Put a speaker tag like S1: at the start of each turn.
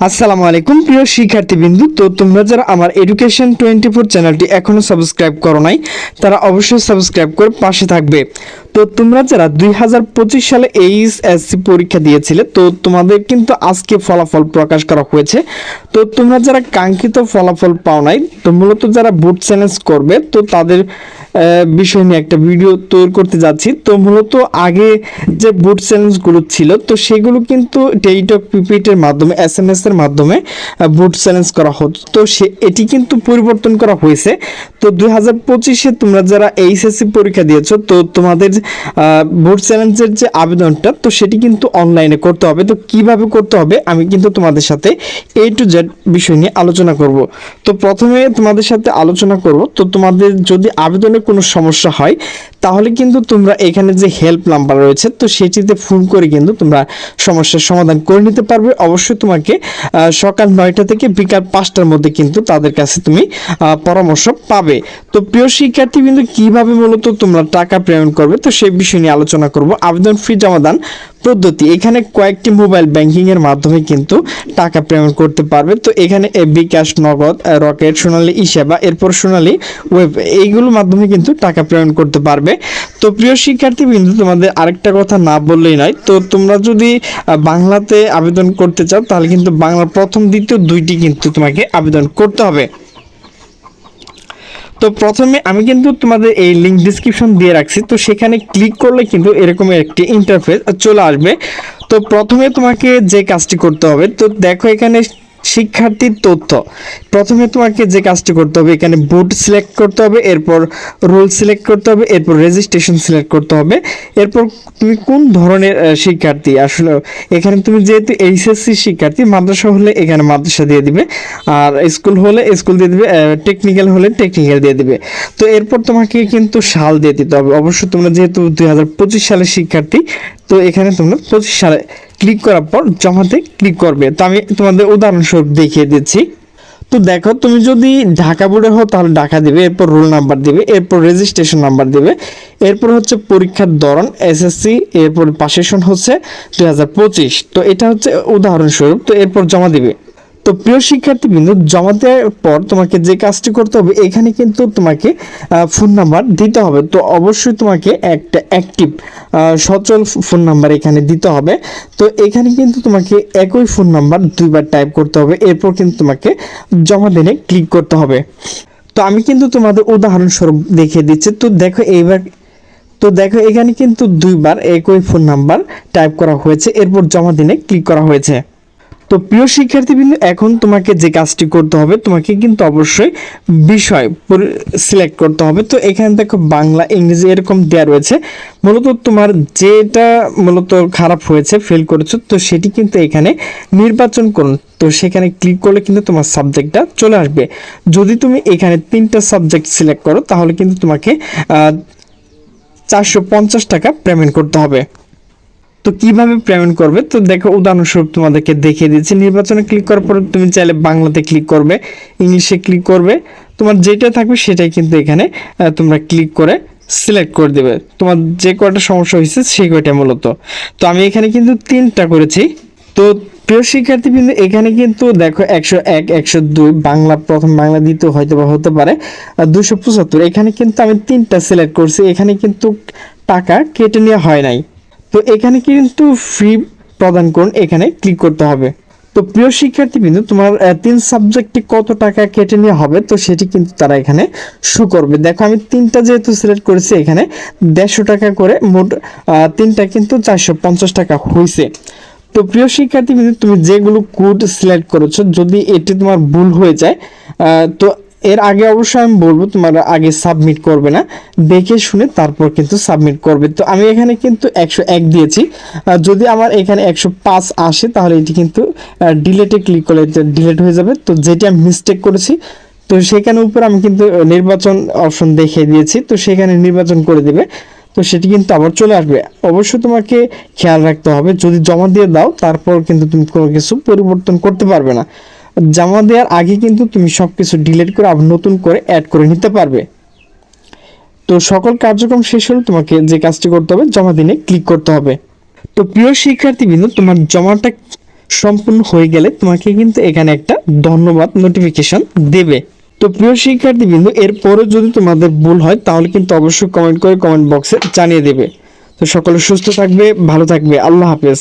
S1: আসসালামু আলাইকুম, প্রিয় শিক্ষার্থীবৃন্দু। তো তোমরা যারা আমার এডুকেশন টোয়েন্টি ফোর চ্যানেলটি এখনও সাবস্ক্রাইব করো নাই, তারা অবশ্যই সাবস্ক্রাইব করে পাশে থাকবে। তো তোমরা যারা দুই হাজার পঁচিশ সালে এইচএসসি পরীক্ষা দিয়েছিলে, তো তোমাদের কিন্তু আজকে ফলাফল প্রকাশ করা হয়েছে। তো তোমরা যারা কাঙ্ক্ষিত ফলাফল পাও নাই, তো মূলত যারা বুট চ্যালেঞ্জ করবে, তো তাদের বিষয় নিয়ে একটা ভিডিও তৈরি করতে যাচ্ছি। তো মূলত আগে যে বুট চ্যালেঞ্জগুলো ছিল, তো সেগুলো কিন্তু টেলিটক পিপিটের মাধ্যমে এস এম এর মাধ্যমে বুট চ্যালেঞ্জ করা হতো। তো সে, এটি কিন্তু পরিবর্তন করা হয়েছে। তো দুই হাজার পঁচিশে তোমরা যারা এইচএসসি পরীক্ষা দিয়েছ, তো তোমাদের বুট চ্যালেঞ্জের যে আবেদনটা, তো সেটি কিন্তু অনলাইনে করতে হবে। তো কীভাবে করতে হবে, আমি কিন্তু তোমাদের সাথে এ টু জেড বিষয় নিয়ে আলোচনা করব। তো প্রথমে তোমাদের সাথে আলোচনা করব। তো তোমাদের যদি আবেদনে কোনো সমস্যা হয়, তাহলে কিন্তু তোমরা এখানে যে হেল্প নাম্বার রয়েছে, তো সেটিতে ফোন করে কিন্তু তোমরা সমস্যার সমাধান করে নিতে পারবে। অবশ্যই তোমাকে সকাল নয়টা থেকে বিকাল পাঁচটার মধ্যে কিন্তু তাদের কাছে তুমি পরামর্শ পাবে। তো প্রিয় শিক্ষার্থী কিন্তু কীভাবে মূলত তোমরা টাকা পেমেন্ট করবে, তো সেই বিষয় নিয়ে আলোচনা করব। আবেদন ফি জমাদান পদ্ধতি, এখানে কয়েকটি মোবাইল ব্যাংকিং এর মাধ্যমে কিন্তু টাকা পেমেন্ট করতে পারবে। তো এখানে বিকাশ নগদ রকেট, সোনালী ই সেবা এরপর সোনালী ওয়েব, এইগুলোর মাধ্যমে কিন্তু টাকা পেমেন্ট করতে পারবে। তো প্রিয় শিক্ষার্থী বিন্দু তোমাদের আরেকটা কথা না বললেই নয়। তো তোমরা যদি বাংলাতে আবেদন করতে চাও, তাহলে কিন্তু বাংলার প্রথম, দ্বিতীয় দুইটি কিন্তু তোমাকে আবেদন করতে হবে। তো প্রথমে আমি কিন্তু তোমাদের এই লিঙ্ক ডিসক্রিপশন দিয়ে রাখছি। তো সেখানে ক্লিক করলে কিন্তু এরকম একটি ইন্টারফেস চলে আসবে। তো প্রথমে তোমাকে যে কাজটি করতে হবে, তো দেখো এখানে শিক্ষার্থীর তথ্য। প্রথমে তোমাকে যে কাজটি করতে হবে, এখানে বুট সিলেক্ট করতে হবে, এরপর রোল সিলেক্ট করতে হবে, এরপর রেজিস্ট্রেশন সিলেক্ট করতে হবে। এরপর তুমি কোন ধরনের শিক্ষার্থী? আসলে এখানে তুমি যেহেতু এইচএসসি শিক্ষার্থী, মাদ্রাসা হলে এখানে মাদ্রাসা দিয়ে দিবে, আর স্কুল হলে স্কুল দিয়ে দিবে টেকনিক্যাল হলে টেকনিক্যাল দিয়ে দিবে। তো এরপর তোমাকে কিন্তু সাল দিয়ে দিতে হবে। অবশ্যই তোমরা যেহেতু দুই হাজার পঁচিশ সালের শিক্ষার্থী, তো এখানে তোমরা পঁচিশ সালে ক্লিক করার পর জমাতে ক্লিক করবে। তো আমি তোমাদের উদাহরণস্বরূপ দেখিয়ে দিচ্ছি। তো দেখো, তুমি যদি ঢাকা বোর্ডে হও, তাহলে ঢাকা দিবে, এরপর রোল নাম্বার দিবে, এরপর রেজিস্ট্রেশন নাম্বার দেবে, এরপর হচ্ছে পরীক্ষার ধরন এসএসসি এরপর পাশেশন হচ্ছে দুই হাজার পঁচিশ। তো এটা হচ্ছে উদাহরণস্বরূপ, তো এরপর জমা দিবে। তো প্রিয় শিক্ষার্থী বিন্দু জমা দেওয়ার পর তোমাকে যে কাজটি করতে হবে, এখানে কিন্তু তোমাকে ফোন নাম্বার দিতে হবে। তো অবশ্যই তোমাকে একটা অ্যাক্টিভ সচল ফোন নাম্বার এখানে দিতে হবে। তো এখানে কিন্তু তোমাকে একই ফোন নাম্বার দুইবার টাইপ করতে হবে। এরপর কিন্তু তোমাকে জমা দিনে ক্লিক করতে হবে। তো আমি কিন্তু তোমাদের উদাহরণস্বরূপ দেখিয়ে দিচ্ছি। তো দেখো এইবার, তো দেখো এখানে কিন্তু দুইবার একই ফোন নাম্বার টাইপ করা হয়েছে। এরপর জমা দিনে ক্লিক করা হয়েছে। তো প্রিয় শিক্ষার্থীবৃন্দ, এখন তোমাকে যে কাজটি করতে হবে, তোমাকে কিন্তু অবশ্যই বিষয় সিলেক্ট করতে হবে। তো এখানে দেখো বাংলা, ইংরেজি এরকম দেওয়া রয়েছে। মূলত তোমার যেটা মূলত খারাপ হয়েছে ফেল করেছ, তো সেটি কিন্তু এখানে নির্বাচন করুন। তো সেখানে ক্লিক করলে কিন্তু তোমার সাবজেক্টটা চলে আসবে। যদি তুমি এখানে তিনটা সাবজেক্ট সিলেক্ট করো, তাহলে কিন্তু তোমাকে চারশো পঞ্চাশ টাকা পেমেন্ট করতে হবে। তো কীভাবে পেমেন্ট করবে? তো দেখো, উদাহরণস্বরূপ তোমাদেরকে দেখিয়ে দিচ্ছি। নির্বাচনে ক্লিক করার পর তুমি চাইলে বাংলাতে ক্লিক করবে, ইংলিশে ক্লিক করবে। তোমার যেটা থাকবে সেটাই কিন্তু এখানে তোমরা ক্লিক করে সিলেক্ট করে দেবে। তোমার যে কয়টা সমস্যা হয়েছে সেই কয়টা মূলত। তো আমি এখানে কিন্তু তিনটা করেছি। তো প্রিয় শিক্ষার্থী কিন্তু এখানে কিন্তু দেখো একশো এক, একশো দুই, বাংলা প্রথম, বাংলা দ্বিতীয় হয়তো বা হতে পারে দুশো পঁচাত্তর। এখানে কিন্তু আমি তিনটা সিলেক্ট করছি। এখানে কিন্তু টাকা কেটে নেওয়া হয় নাই। তো এখানে কিন্তু ফ্রি প্রদান করুন, এখানে ক্লিক করতে হবে। তো প্রিয় শিক্ষার্থী বিন্দু তোমার তিন সাবজেক্টে কত টাকা কেটে নেওয়া হবে, তো সেটি কিন্তু তারা এখানে শু করবে। দেখো, আমি তিনটা যেহেতু সিলেক্ট করেছি, এখানে দেড়শো টাকা করে মোট তিনটা কিন্তু চারশো পঞ্চাশ টাকা হয়েছে তো প্রিয় শিক্ষার্থী বিন্দু তুমি যেগুলো কোড সিলেক্ট করেছ, যদি এটি তোমার ভুল হয়ে যায় তো এর আগে অবশ্যই আমি বলব, তোমার আগে সাবমিট করবে না, দেখে শুনে তারপর কিন্তু সাবমিট করবে। তো আমি এখানে কিন্তু একশো এক দিয়েছি। যদি আমার এখানে একশো পাঁচ আসে, তাহলে এটি কিন্তু ডিলেটে ক্লিক করলে ডিলেট হয়ে যাবে। তো যেটি আমি মিস্টেক করেছি, তো সেখানে উপর আমি কিন্তু নির্বাচন অপশন দেখিয়ে দিয়েছি। তো সেখানে নির্বাচন করে দেবে। তো সেটি কিন্তু আবার চলে আসবে। অবশ্যই তোমাকে খেয়াল রাখতে হবে, যদি জমা দিয়ে দাও, তারপর কিন্তু তুমি কোনো কিছু পরিবর্তন করতে পারবে না। জমা দেওয়ার আগে কিন্তু তুমি সব কিছু ডিলিট করে আবার নতুন করে অ্যাড করে নিতে পারবে। তো সকল কার্যক্রম শেষ হলে তোমাকে যে কাজটি করতে হবে, জমা দিনে ক্লিক করতে হবে। তো প্রিয় শিক্ষার্থীবৃন্দ, তোমার জমাটা সম্পূর্ণ হয়ে গেলে তোমাকে কিন্তু এখানে একটা ধন্যবাদ নোটিফিকেশন দেবে। তো প্রিয় শিক্ষার্থী বিন্দু এরপরে যদি তোমাদের ভুল হয়, তাহলে কিন্তু অবশ্যই কমেন্ট করে কমেন্ট বক্সে জানিয়ে দেবে। তো সকলে সুস্থ থাকবে, ভালো থাকবে, আল্লাহ হাফেজ।